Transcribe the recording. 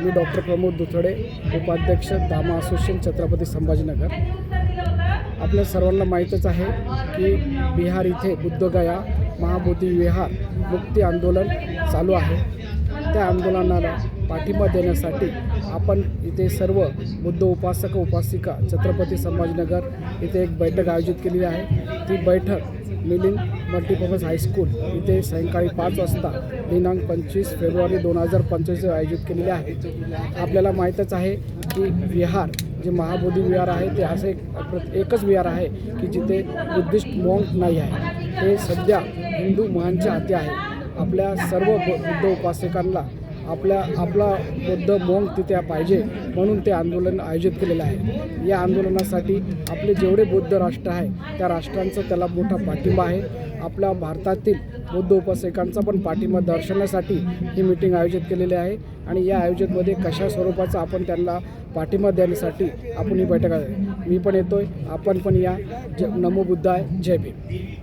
मी doctor Pramod दुथडे उपाध्यक्ष दामा association Chhatrapati Sambhajinagar. आपल्या सर्वांना माहीतच आहे की बिहार इथे बुद्धगया महाबोधी विहार मुक्ती आंदोलन चालू आहे. त्या आंदोलनाला पाठिंबा देण्यासाठी आपण इथे सर्व बुद्ध उपासक उपासिका छत्रपती संभाजीनगर इथे एक बैठक आयोजित केलेली आहे. ती बैठक मिलिंग मल्टीपर्पज हायस्कूल इथे सायंकाळी पाच वाजता दिनांक पंचवीस फेब्रुवारी दोन हजार पंचवीस आयोजित केलेले आहे. आपल्याला माहीतच आहे की विहार जे महाबोधी विहार आहे ते असे एकच विहार आहे की जिथे बुद्धिस्ट मॉंक नाही आहे. ते सध्या हिंदू महांच्या हाती आहे. आपल्या सर्व बुद्ध उपासकांना आपल्या आपला बुद्ध मोंग तिथे पाहिजे म्हणून ते आंदोलन आयोजित केलेलं आहे. या आंदोलनासाठी आपले जेवढे बुद्ध राष्ट्र आहे त्या राष्ट्रांचा त्याला मोठा पाठिंबा आहे. आपल्या भारतातील बुद्ध उपासकांचा पण पाठिंबा दर्शवण्यासाठी ही मिटिंग आयोजित केलेली आहे आणि या आयोजनमध्ये कशा स्वरूपाचा आपण त्यांना पाठिंबा देण्यासाठी आपण ही बैठक मी पण येतो आहे आपण पण या. ज नमो बुद्धाय. जय भीम.